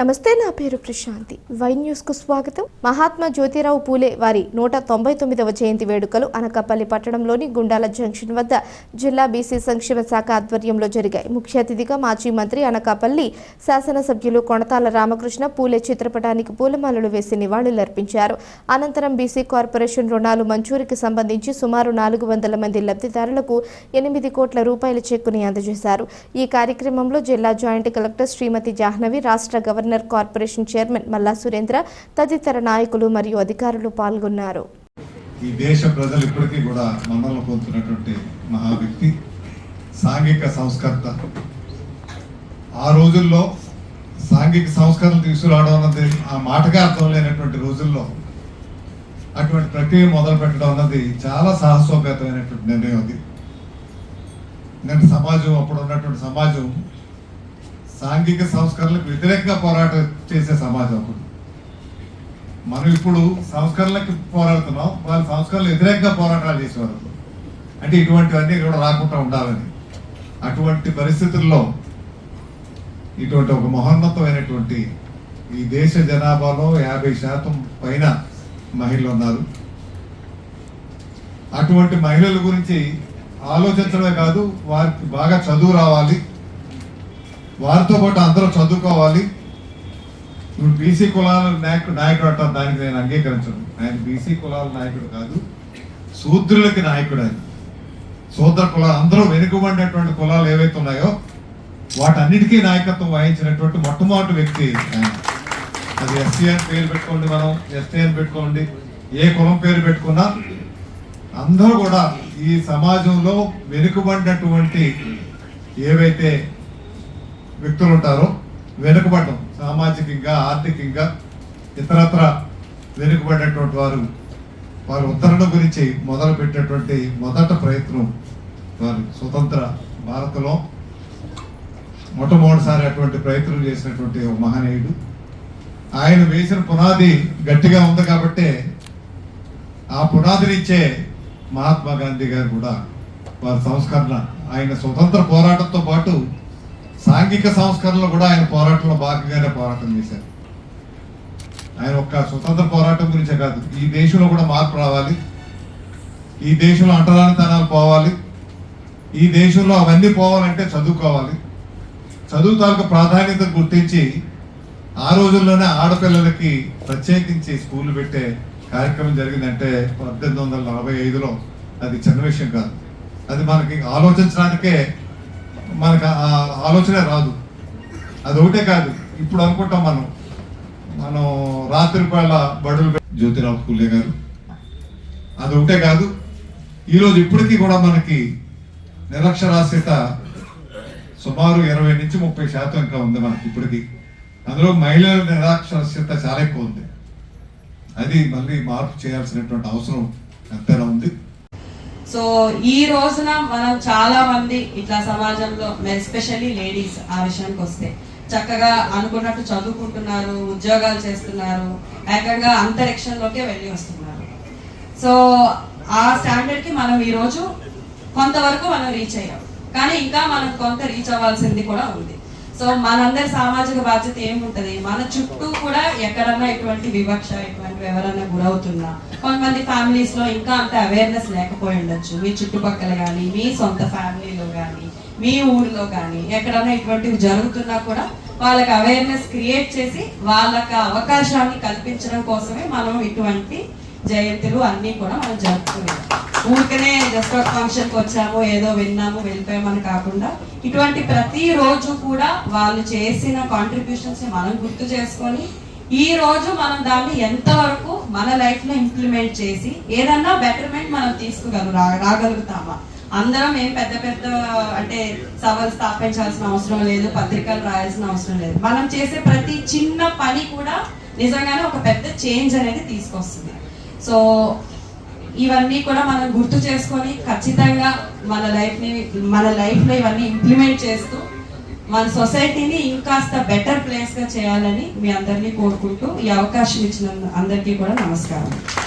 నమస్తే నా పేరు ప్రశాంతి. వై న్యూస్కు స్వాగతం. మహాత్మా జ్యోతిరావు పూలే వారి నూట తొంభై తొమ్మిదవ జయంతి వేడుకలు అనకాపల్లి పట్టణంలోని గుండాల జంక్షన్ వద్ద జిల్లా బీసీ సంక్షేమ శాఖ ఆధ్వర్యంలో జరిగాయి. ముఖ్య అతిథిగా మాజీ మంత్రి అనకాపల్లి శాసనసభ్యులు కొణతాల రామకృష్ణ పూలే చిత్రపటానికి పూలమాలలు వేసి నివాళులర్పించారు అనంతరం బీసీ కార్పొరేషన్ రుణాలు మంజూరికి సంబంధించి సుమారు నాలుగు వందల మంది లబ్ధిదారులకు ఎనిమిది కోట్ల రూపాయల చెక్కుని అందజేశారు. ఈ కార్యక్రమంలో జిల్లా జాయింట్ కలెక్టర్ శ్రీమతి జాహ్నవి రాష్ట్ర గవర్నర్ కార్పొరేషన్ చైర్మన్ మల్లా సురేంద్ర తదితర నాయకులు మరియు అధికారులు పాల్గొన్నారు. ఈ దేశ ప్రజలు ఇప్పటికీ కూడా మన్నలు పొందుతున్నటువంటి మహా వ్యక్తి సాంఘిక సంస్కర్త. ఆ రోజుల్లో సాంఘిక సంస్కరణ తీసుకురావడం అన్నది ఆ మాటగా అర్థం లేనటువంటి రోజుల్లో అటువంటి ప్రక్రియ మొదలు పెట్టడం అన్నది చాలా సాహసోపేతమైనటువంటి నిర్ణయం అది. నేను సమాజం అప్పుడు ఉన్నటువంటి సమాజం సాంఘిక సంస్కరణలకు వ్యతిరేకంగా పోరాటం చేసే సమాజం అప్పుడు. మనం ఇప్పుడు సంస్కరణలకు పోరాడుతున్నాం వాళ్ళు సంస్కరణలు వ్యతిరేకంగా పోరాటాలు చేసేవారు అంటే ఇటువంటివన్నీ కూడా రాకుండా ఉండాలని. అటువంటి పరిస్థితుల్లో ఇటువంటి ఒక మహోన్నతమైనటువంటి ఈ దేశ జనాభాలో యాభై శాతం పైన మహిళలు ఉన్నారు. అటువంటి మహిళల గురించి ఆలోచించడమే కాదు వారికి బాగా చదువు రావాలి. వారితో పాటు అందరూ చదువుకోవాలి. ఇప్పుడు బీసీ కులాల నాయకుడు నాయకుడు అంటారు. దానికి నేను అంగీకరించను. ఆయన బీసీ కులాల నాయకుడు కాదు. శూద్రులకి నాయకుడు ఆయన. శూద్ర కులాలు అందరూ వెనుకబడినటువంటి కులాలు ఏవైతే ఉన్నాయో వాటన్నిటికీ నాయకత్వం వహించినటువంటి మొట్టమొదటి వ్యక్తి ఆయన. అది ఎస్సీ అని పేరు పెట్టుకోండి మనం ఎస్టీ అని పెట్టుకోండి ఏ కులం పేరు పెట్టుకున్నా అందరూ కూడా ఈ సమాజంలో వెనుకబడినటువంటి ఏవైతే వ్యక్తులు ఉంటారో వెనుకబడటం సామాజికంగా ఆర్థికంగా ఇతరత్ర వెనుకబడినటువంటి వారు వారి ఉత్తరణ గురించి మొదలు పెట్టినటువంటి మొదట ప్రయత్నం వారు స్వతంత్ర భారత్లో మొట్టమొదటిసారి అటువంటి ప్రయత్నం చేసినటువంటి ఒక మహనీయుడు. ఆయన వేసిన పునాది గట్టిగా ఉంది కాబట్టే ఆ పునాదినిచ్చే మహాత్మా గాంధీ గారు కూడా వారి సంస్కరణ ఆయన స్వతంత్ర పోరాటంతో పాటు సాంఘిక సంస్కరణలు కూడా ఆయన పోరాటంలో భాగంగానే పోరాటం చేశారు. ఆయన ఒక్క స్వతంత్ర పోరాటం గురించే కాదు ఈ దేశంలో కూడా మార్పు రావాలి. ఈ దేశంలో అంటరానితనాలు పోవాలి. ఈ దేశంలో అవన్నీ పోవాలంటే చదువుకోవాలి. చదువు తాలూకు ప్రాధాన్యత గుర్తించి ఆ రోజుల్లోనే ఆడపిల్లలకి ప్రత్యేకించి స్కూల్ పెట్టే కార్యక్రమం జరిగిందంటే పద్దెనిమిది వందల నలభై ఐదులో అది చిన్న విషయం కాదు. అది మనకి ఆలోచించడానికే మనకు ఆ ఆలోచనే రాదు. అది ఒకటే కాదు. ఇప్పుడు అనుకుంటాం మనం. మనం రాత్రి వేళ బడులు జ్యోతిరావు పూలే గారు. అది ఒకటే కాదు. ఈరోజు ఇప్పటికీ కూడా మనకి నిరక్షరాస్యత సుమారు ఇరవై నుంచి ముప్పై శాతం ఇంకా ఉంది మనకి ఇప్పటికీ. అందులో మహిళల నిరాక్షరాస్యత చాలా ఎక్కువ ఉంది. అది మళ్ళీ మార్పు చేయాల్సినటువంటి అవసరం ఎంతైనా సో ఈ రోజున మనం చాలా మంది ఇట్లా సమాజంలో ఎస్పెషల్లీ లేడీస్ ఆ విషయానికి వస్తే చక్కగా అనుకున్నట్టు చదువుకుంటున్నారు ఉద్యోగాలు చేస్తున్నారు ఏకంగా అంతరిక్షంలోకే వెళ్ళి వస్తున్నారు. సో ఆ స్టాండర్డ్కి మనం ఈరోజు కొంతవరకు మనం రీచ్ అయ్యాం. కానీ ఇంకా మనం కొంత రీచ్ అవ్వాల్సింది కూడా ఉంది. సో మనందరి సామాజిక బాధ్యత ఏముంటది? మన చుట్టూ కూడా ఎక్కడన్నా ఇటువంటి వివక్ష ఇటువంటి ఎవరైనా గురవుతున్నా కొంతమంది ఫ్యామిలీస్లో ఇంకా అంత అవేర్నెస్ లేకపోయి ఉండొచ్చు. మీ చుట్టుపక్కల కానీ మీ సొంత ఫ్యామిలీలో కానీ మీ ఊరిలో కానీ ఎక్కడన్నా ఇటువంటివి జరుగుతున్నా కూడా వాళ్ళకి అవేర్నెస్ క్రియేట్ చేసి వాళ్ళకి అవకాశాన్ని కల్పించడం కోసమే మనం ఇటువంటి జయంతులు అన్నీ కూడా మనం జరుపుతున్నాం ఊరికనే జస్ట్ ఒక ఫంక్షన్కి వచ్చాము ఏదో విన్నాము వెళ్ళిపోయామని కాకుండా ఇటువంటి ప్రతి రోజు కూడా వాళ్ళు చేసిన కాంట్రిబ్యూషన్స్ని మనం గుర్తు చేసుకొని ఈ రోజు మనం దాన్ని ఎంతవరకు మన లైఫ్లో ఇంప్లిమెంట్ చేసి ఏదన్నా బెటర్మెంట్ మనం తీసుకోగలం రా- రాగలుగుతామా? అందరం ఏం పెద్ద పెద్ద అంటే సవాల్ స్థాపించాల్సిన అవసరం లేదు పత్రికలు రాయాల్సిన అవసరం లేదు. మనం చేసే ప్రతి చిన్న పని కూడా నిజంగానే ఒక పెద్ద చేంజ్ అనేది తీసుకొస్తుంది. సో ఇవన్నీ కూడా మనం గుర్తు చేసుకొని ఖచ్చితంగా మన లైఫ్ని మన లైఫ్లో ఇవన్నీ ఇంప్లిమెంట్ చేస్తూ మన సొసైటీని ఇంకాస్త బెటర్ ప్లేస్గా చేయాలని మీ అందరినీ కోరుకుంటూ ఈ అవకాశం ఇచ్చిన అందరికీ కూడా నమస్కారం.